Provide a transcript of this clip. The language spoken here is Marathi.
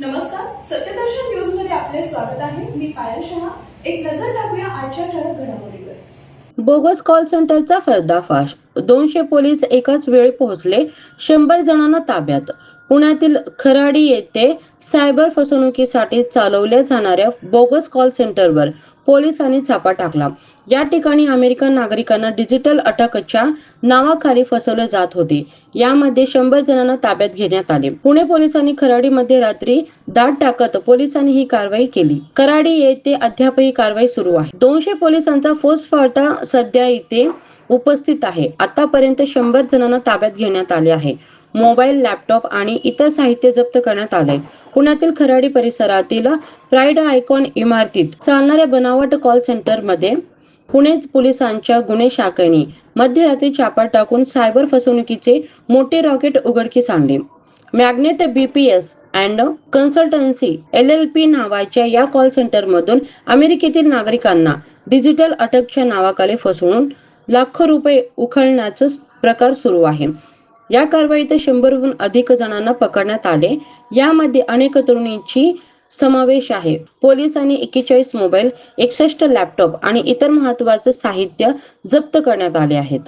नमस्कार सत्यदर्शन न्यूजमध्ये आपले स्वागत आहे. मी पायल शहा. एक नजर टाकूया आजच्या ठळक घडामोडीवर. बोगस कॉल सेंटरचा पर्दाफाश दोनशे पोलीस एकाच वेळी पोहोचले शंभर जणांना ताब्यात. पुण्यातील खराडी येथे सायबर फसवणुकीसाठी चालवल्या जाणाऱ्या बोगस कॉल सेंटरवर पोलिसांनी छापा टाकला. या ठिकाणी अमेरिकन नागरिकांना डिजिटल अटकच्या नावाखाली फसवले जात होते. यामध्ये शंभर जणांना ताब्यात घेण्यात आले. पुणे पोलिसांनी खराडीमध्ये रात्री दाट टाकत पोलिसांनी ही कारवाई केली. कराडी येथे अद्याप ही कारवाई सुरू आहे. दोनशे पोलिसांचा फौजफाटा सध्या इथे उपस्थित आहे. आतापर्यंत शंभर जणांना ताब्यात घेण्यात आले आहे. मोबाईल लॅपटॉप आणि इतर साहित्य जप्त करण्यात आले पुण्यातील खराडी परिसरातील प्राईड आयकॉन इमारतीत चालणाऱ्या बनावट कॉल सेंटरमध्ये पुणे पोलिसांच्या गुन्हे शाखेने मध्यरात्री छापा टाकून सायबर फसवणुकीचे मोठे रॉकेट उघडकीस आणले. Magnet BPS and consultancy L L P नावाच्या या कॉल सेंटरमधून अमेरिकेतील नागरिकांना डिजिटल अटकच्या नावाखाली फसवून लाखो रुपये उखळण्याचा प्रकार सुरू आहे. या कारवाईत शंभरहून अधिक जणांना पकडण्यात आले. यामध्ये अनेक तरुणींची समावेश आहे. पोलिसांनी एकेचाळीस मोबाईल एकसष्ट लॅपटॉप आणि इतर महत्त्वाचे साहित्य जप्त करण्यात आले आहेत.